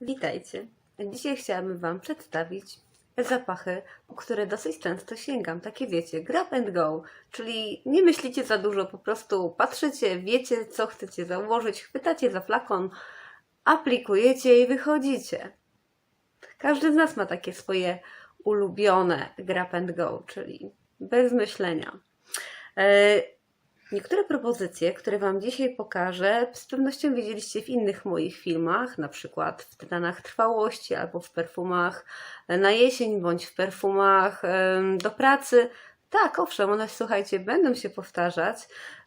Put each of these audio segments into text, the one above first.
Witajcie. Dzisiaj chciałabym Wam przedstawić zapachy, po które dosyć często sięgam. Takie wiecie, grab and go, czyli nie myślicie za dużo, po prostu patrzycie, wiecie co chcecie założyć, chwytacie za flakon, aplikujecie i wychodzicie. Każdy z nas ma takie swoje ulubione grab and go, czyli bez myślenia. E, Niektóre propozycje, które Wam dzisiaj pokażę, z pewnością widzieliście w innych moich filmach, na przykład w Tytanach Trwałości albo w perfumach na jesień, bądź w perfumach do pracy. Tak, owszem, one, słuchajcie, będą się powtarzać.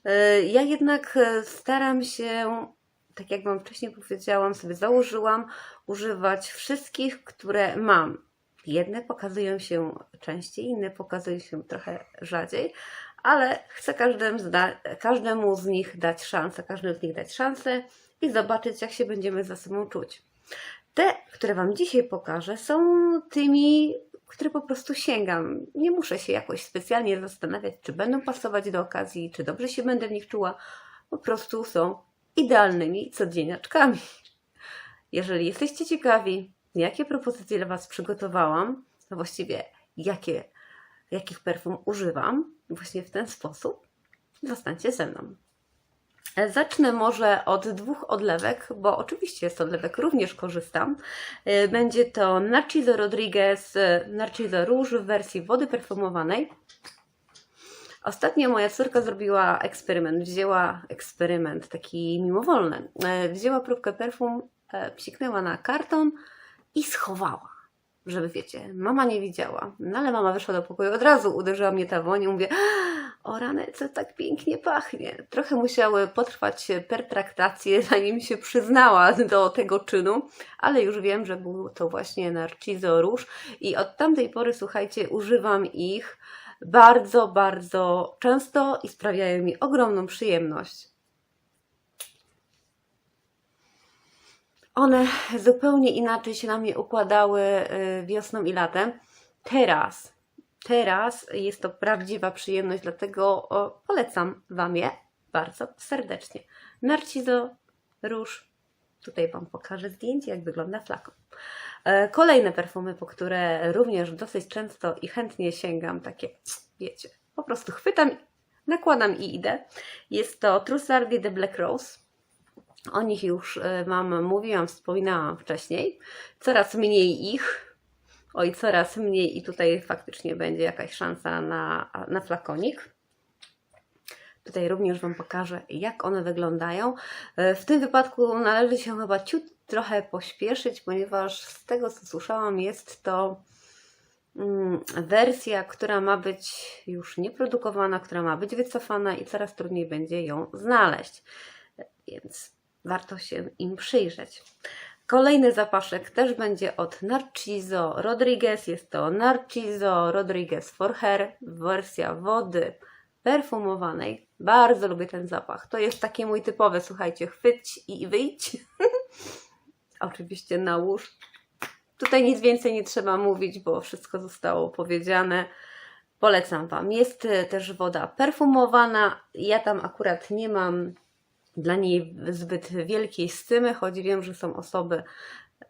E, Ja jednak e, staram się, tak jak Wam wcześniej powiedziałam, sobie założyłam, używać wszystkich, które mam. Jedne pokazują się częściej, inne pokazują się trochę rzadziej, ale chcę każdemu, z nich dać szansę, każdemu z nich dać szansę i zobaczyć, jak się będziemy ze sobą czuć. Te, które Wam dzisiaj pokażę, są tymi, które po prostu sięgam. Nie muszę się jakoś specjalnie zastanawiać, czy będą pasować do okazji, czy dobrze się będę w nich czuła. Po prostu są idealnymi codzieniaczkami. Jeżeli jesteście ciekawi, jakie propozycje dla Was przygotowałam, to właściwie jakie, jakich perfum używam, właśnie w ten sposób, zostańcie ze mną. E, Zacznę może od dwóch odlewek, bo oczywiście z odlewek również korzystam. E, Będzie to Narciso Rodriguez e, Narciso Rouge w wersji wody perfumowanej. Ostatnio moja córka zrobiła eksperyment, wzięła eksperyment taki mimowolny. Wzięła próbkę perfum, psiknęła na karton i schowała. Żeby wiecie, mama nie widziała. No ale mama wyszła do pokoju, od razu uderzyła mnie ta woń i mówię, o rany, co tak pięknie pachnie. Trochę musiały potrwać pertraktacje, zanim się przyznała do tego czynu, ale już wiem, że był to właśnie Narciso Rouge i od tamtej pory, słuchajcie, używam ich bardzo, bardzo często i sprawiają mi ogromną przyjemność. One zupełnie inaczej się na mnie układały y, wiosną i latem. Teraz, teraz jest to prawdziwa przyjemność, dlatego polecam Wam je bardzo serdecznie. Narciso Róż. Tutaj Wam pokażę zdjęcie, jak wygląda flakon. E, Kolejne perfumy, po które również dosyć często i chętnie sięgam, takie, wiecie, po prostu chwytam, nakładam i idę. Jest to Trussardi de Black Rose. O nich już Wam mówiłam, wspominałam wcześniej. Coraz mniej ich. Oj, coraz mniej i tutaj faktycznie będzie jakaś szansa na, na flakonik. Tutaj również Wam pokażę, jak one wyglądają. E, W tym wypadku należy się chyba ciut trochę pośpieszyć, ponieważ z tego co słyszałam, jest to mm, wersja, która ma być już nieprodukowana, która ma być wycofana i coraz trudniej będzie ją znaleźć. Więc warto się im przyjrzeć. Kolejny zapaszek też będzie od Narciso Rodriguez. Jest to Narciso Rodriguez for Hair, wersja wody perfumowanej. Bardzo lubię ten zapach. To jest taki mój typowy, słuchajcie, chwyć i wyjdź. Oczywiście nałóż. Tutaj nic więcej nie trzeba mówić, bo wszystko zostało powiedziane. Polecam Wam. Jest też woda perfumowana. Ja tam akurat nie mam dla niej zbyt wielkiej stymy, choć wiem, że są osoby,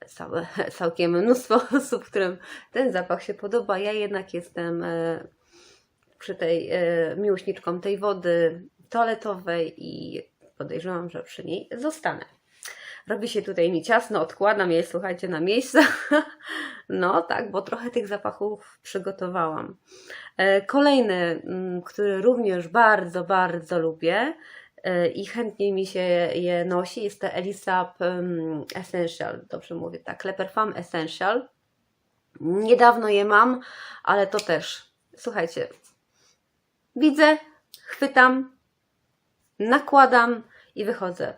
całe, całkiem mnóstwo osób, którym ten zapach się podoba. Ja jednak jestem e, przy tej e, miłośniczką tej wody toaletowej i podejrzewam, że przy niej zostanę. Robi się tutaj mi ciasno, odkładam je, słuchajcie, na miejsce. No tak, bo trochę tych zapachów przygotowałam. E, Kolejny, mm, który również bardzo, bardzo lubię i chętnie mi się je nosi, jest to Elisab em, Essential. Dobrze mówię, tak, Le Parfum Essential. Niedawno je mam, ale to też, słuchajcie, widzę, chwytam, nakładam i wychodzę.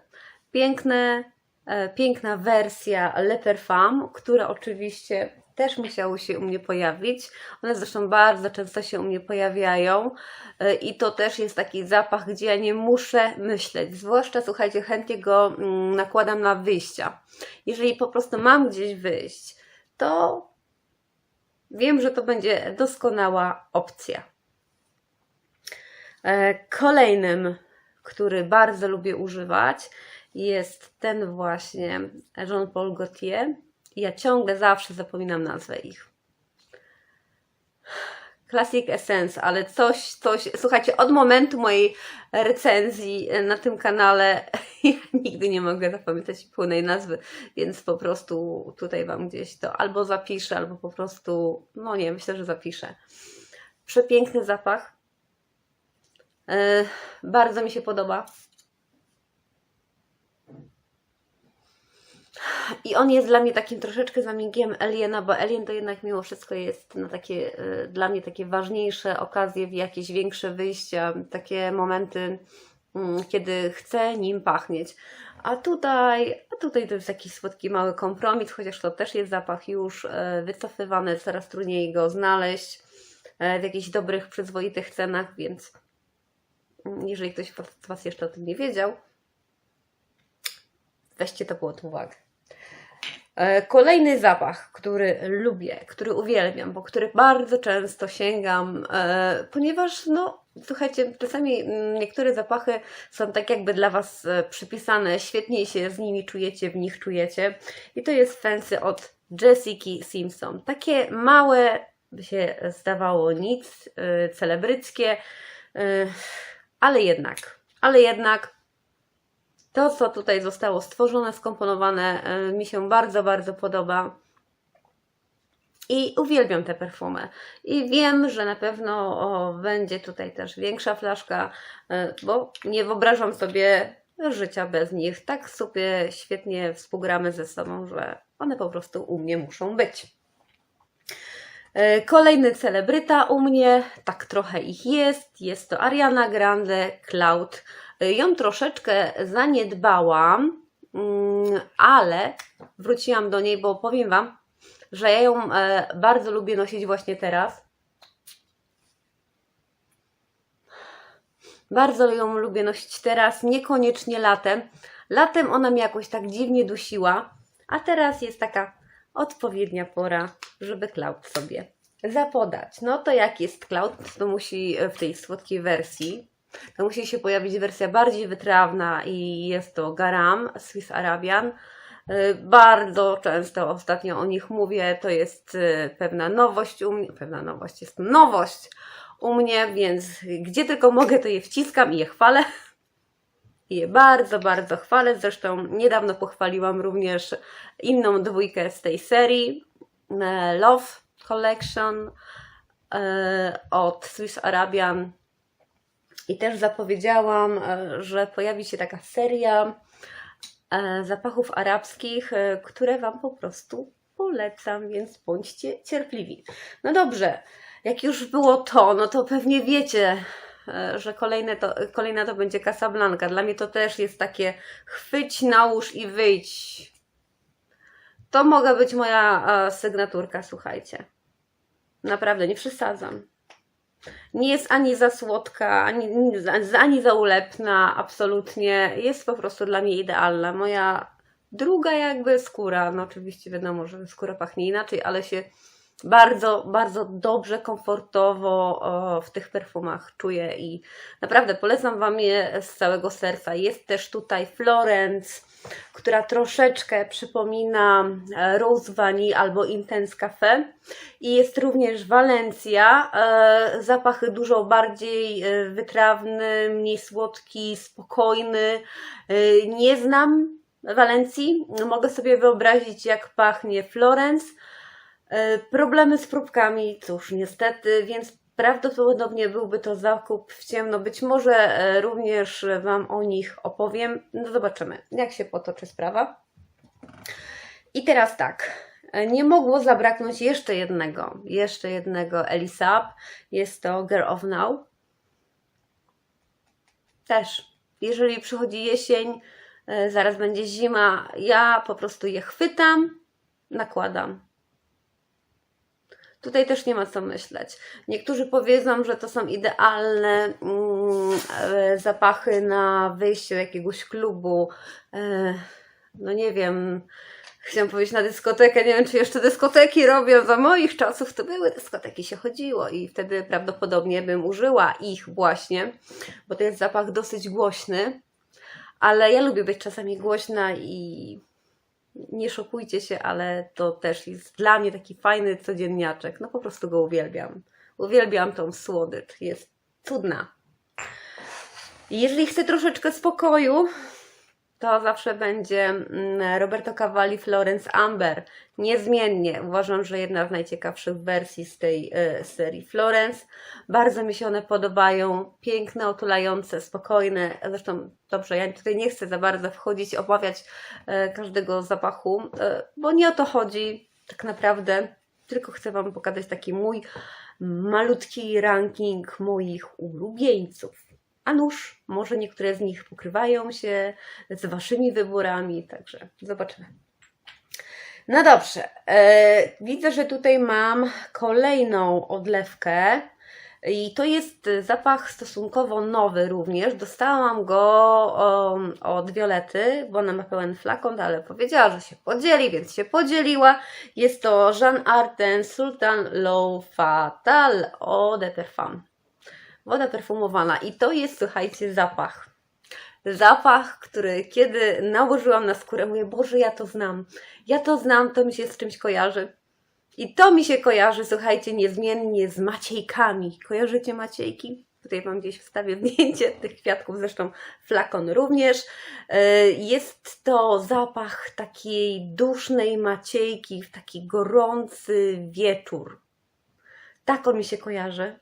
Piękne, e, piękna wersja Le Parfum, które oczywiście też musiały się u mnie pojawić. One zresztą bardzo często się u mnie pojawiają e, i to też jest taki zapach, gdzie ja nie muszę myśleć. Zwłaszcza, słuchajcie, chętnie go mm, nakładam na wyjścia. Jeżeli po prostu mam gdzieś wyjść, to wiem, że to będzie doskonała opcja. E, Kolejnym który bardzo lubię używać, jest ten właśnie Jean Paul Gaultier. Ja ciągle zawsze zapominam nazwę ich. Classic Essence, ale coś, coś, słuchajcie, od momentu mojej recenzji na tym kanale ja nigdy nie mogę zapamiętać pełnej nazwy, więc po prostu tutaj Wam gdzieś to albo zapiszę, albo po prostu, no nie, myślę, że zapiszę. Przepiękny zapach. Yy, bardzo mi się podoba. I on jest dla mnie takim troszeczkę zamigiem Aliena, bo Alien to jednak mimo wszystko jest na takie, y, dla mnie takie ważniejsze okazje, jakieś większe wyjścia, takie momenty, mm, kiedy chcę nim pachnieć. A tutaj, a tutaj to jest jakiś słodki mały kompromis, chociaż to też jest zapach już e, wycofywany, coraz trudniej go znaleźć e, w jakichś dobrych, przyzwoitych cenach, więc mm, jeżeli ktoś z Was jeszcze o tym nie wiedział, weźcie to pod uwagę. E, Kolejny zapach, który lubię, który uwielbiam, po który bardzo często sięgam, e, ponieważ, no, słuchajcie, czasami mm, niektóre zapachy są tak jakby dla Was e, przypisane, świetniej się z nimi czujecie, w nich czujecie. I to jest Fancy od Jessica Simpson. Takie małe, by się zdawało nic, celebryckie, ale jednak, ale jednak to, co tutaj zostało stworzone, skomponowane, e, mi się bardzo, bardzo podoba. I uwielbiam te perfumy. I wiem, że na pewno o, będzie tutaj też większa flaszka, e, bo nie wyobrażam sobie życia bez nich. Tak sobie świetnie współgramy ze sobą, że one po prostu u mnie muszą być. E, Kolejny celebryta u mnie, tak trochę ich jest, jest to Ariana Grande Cloud. Ją troszeczkę zaniedbałam, mm, ale wróciłam do niej, bo powiem Wam, że ja ją e, bardzo lubię nosić właśnie teraz. Bardzo ją lubię nosić teraz, niekoniecznie latem. Latem ona mnie jakoś tak dziwnie dusiła, a teraz jest taka odpowiednia pora, żeby cloud sobie zapodać. No to jak jest cloud, to musi w tej słodkiej wersji, to musi się pojawić wersja bardziej wytrawna i jest to Garam Swiss Arabian. Y, Bardzo często ostatnio o nich mówię, to jest y, pewna nowość u mnie, pewna nowość, jest nowość u mnie, więc gdzie tylko mogę, to je wciskam i je chwalę. I je bardzo, bardzo chwalę. Zresztą niedawno pochwaliłam również inną dwójkę z tej serii, e, Love Collection od Swiss Arabian. I też zapowiedziałam, e, że pojawi się taka seria e, zapachów arabskich, e, które Wam po prostu polecam, więc bądźcie cierpliwi. No dobrze, jak już było to, no to pewnie wiecie, że kolejne to, kolejna to będzie Casablanca. Dla mnie to też jest takie chwyć, nałóż i wyjdź. To mogła być moja sygnaturka, słuchajcie. Naprawdę, nie przesadzam. Nie jest ani za słodka, ani, ani, za ulepna, absolutnie. Jest po prostu dla mnie idealna. Moja druga jakby skóra, no oczywiście wiadomo, że skóra pachnie inaczej, ale się bardzo, bardzo dobrze, komfortowo w tych perfumach czuję i naprawdę polecam Wam je z całego serca. Jest też tutaj Florence, która troszeczkę przypomina e, Rose Vanille albo Intense Cafe i jest również Walencja, e, zapach dużo bardziej e, wytrawny, mniej słodki, spokojny. Nie znam Walencji, mogę sobie wyobrazić jak pachnie Florence. E, Problemy z próbkami, cóż, niestety, więc prawdopodobnie byłby to zakup w ciemno. Być może e, również Wam o nich opowiem. No zobaczymy, jak się potoczy sprawa. I teraz tak, e, nie mogło zabraknąć jeszcze jednego, jeszcze jednego Elisab. Jest to Girl of Now. Też, jeżeli przychodzi jesień, zaraz będzie zima, ja po prostu je chwytam, nakładam. Tutaj też nie ma co myśleć. Niektórzy powiedzą, że to są idealne mm, e, zapachy na wyjście do jakiegoś klubu. E, no nie wiem, Chciałam powiedzieć na dyskotekę, nie wiem czy jeszcze dyskoteki robią, za moich czasów to były dyskoteki, się chodziło. I wtedy prawdopodobnie bym użyła ich właśnie, bo to jest zapach dosyć głośny, ale ja lubię być czasami głośna i nie szokujcie się, ale to też jest dla mnie taki fajny codzienniaczek, no po prostu go uwielbiam. Uwielbiam tą słodycz, jest cudna. Jeżeli chcę troszeczkę spokoju, to zawsze będzie mm, Roberto Cavalli Florence Amber. Niezmiennie uważam, że jedna z najciekawszych wersji z tej e, serii Florence. Bardzo mi się one podobają. Piękne, otulające, spokojne. Zresztą, dobrze, ja tutaj nie chcę za bardzo wchodzić, obawiać e, każdego zapachu, e, bo nie o to chodzi tak naprawdę. Tylko chcę Wam pokazać taki mój malutki ranking moich ulubieńców. A nuż, może niektóre z nich pokrywają się z Waszymi wyborami, także zobaczymy. No dobrze, e, widzę, że tutaj mam kolejną odlewkę i to jest zapach stosunkowo nowy również. Dostałam go od Violety, bo ona ma pełen flakon, ale powiedziała, że się podzieli, więc się podzieliła. Jest to Jean Arten Sultan Low Fatal Eau de woda perfumowana. I to jest, słuchajcie, zapach. Zapach, który kiedy nałożyłam na skórę, mówię, Boże, ja to znam. Ja to znam, to mi się z czymś kojarzy. I to mi się kojarzy, słuchajcie, niezmiennie z maciejkami. Kojarzycie maciejki? Tutaj Wam gdzieś wstawię zdjęcie tych kwiatków, zresztą flakon również. E, Jest to zapach takiej dusznej maciejki w taki gorący wieczór. Tak on mi się kojarzy.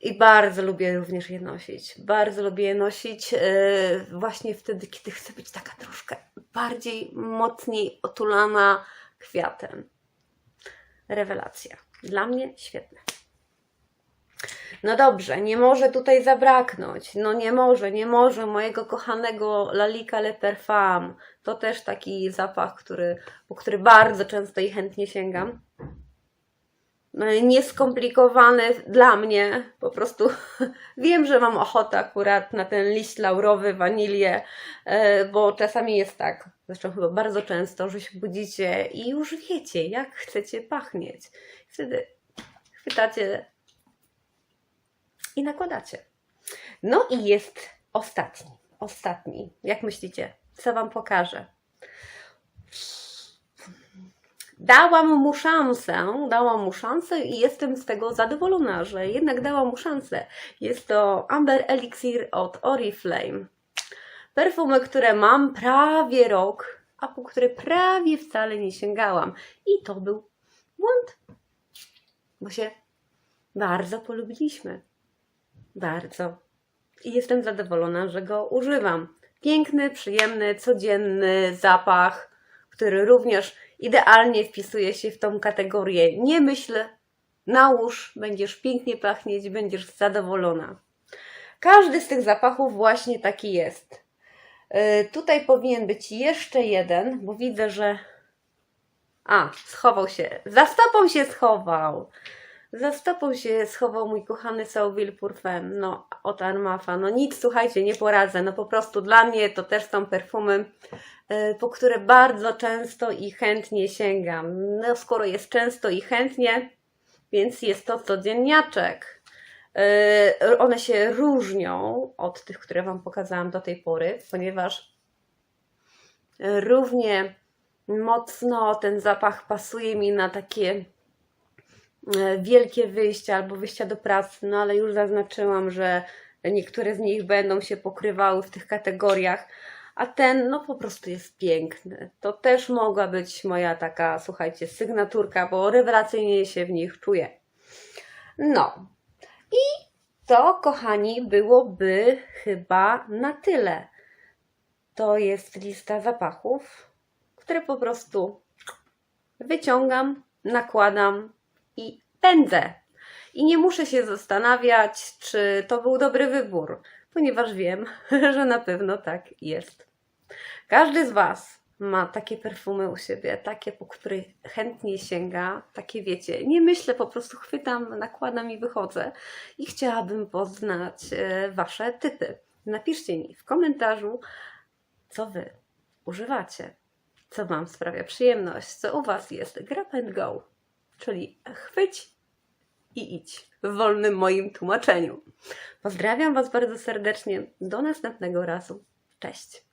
I bardzo lubię również je nosić. Bardzo lubię je nosić e, właśnie wtedy, kiedy chcę być taka troszkę bardziej, mocniej otulana kwiatem. Rewelacja. Dla mnie świetne. No dobrze, nie może tutaj zabraknąć. No nie może, nie może mojego kochanego Lalika Le Parfum. To też taki zapach, który, po który bardzo często i chętnie sięgam nieskomplikowany dla mnie. Po prostu wiem, że mam ochotę akurat na ten liść laurowy, wanilię, e, bo czasami jest tak, zresztą chyba bardzo często, że się budzicie i już wiecie, jak chcecie pachnieć. Wtedy chwytacie i nakładacie. No i jest ostatni. Ostatni. Jak myślicie? Co Wam pokażę? Dałam mu szansę, dałam mu szansę i jestem z tego zadowolona, że jednak dałam mu szansę. Jest to Amber Elixir od Oriflame. Perfumy, które mam prawie rok, a po które prawie wcale nie sięgałam. I to był błąd, bo się bardzo polubiliśmy. Bardzo. I jestem zadowolona, że go używam. Piękny, przyjemny, codzienny zapach, który również idealnie wpisuje się w tą kategorię. Nie myśl, nałóż, będziesz pięknie pachnieć, będziesz zadowolona. Każdy z tych zapachów właśnie taki jest. Yy, tutaj powinien być jeszcze jeden, bo widzę, że. A, schował się. Za stopą się schował. Za stopą się schował mój kochany Sauville Parfum, no od Armafa. No nic, słuchajcie, nie poradzę. No po prostu dla mnie to też są perfumy, yy, po które bardzo często i chętnie sięgam. No skoro jest często i chętnie, więc jest to codzienniaczek. Yy, one się różnią od tych, które Wam pokazałam do tej pory, ponieważ równie mocno ten zapach pasuje mi na takie e, wielkie wyjścia albo wyjścia do pracy, no ale już zaznaczyłam, że niektóre z nich będą się pokrywały w tych kategoriach, a ten no po prostu jest piękny. To też mogła być moja taka, słuchajcie, sygnaturka, bo rewelacyjnie się w nich czuję. No i to, kochani, byłoby chyba na tyle. To jest lista zapachów, które po prostu wyciągam, nakładam i pędzę. I nie muszę się zastanawiać, czy to był dobry wybór, ponieważ wiem, że na pewno tak jest. Każdy z Was ma takie perfumy u siebie, takie, po które chętnie sięga, takie wiecie. Nie myślę, po prostu chwytam, nakładam i wychodzę. I chciałabym poznać e, Wasze typy. Napiszcie mi w komentarzu, co Wy używacie. co Wam sprawia przyjemność, co u Was jest grab and go, czyli chwyć i idź w wolnym moim tłumaczeniu. Pozdrawiam Was bardzo serdecznie. Do następnego razu. Cześć.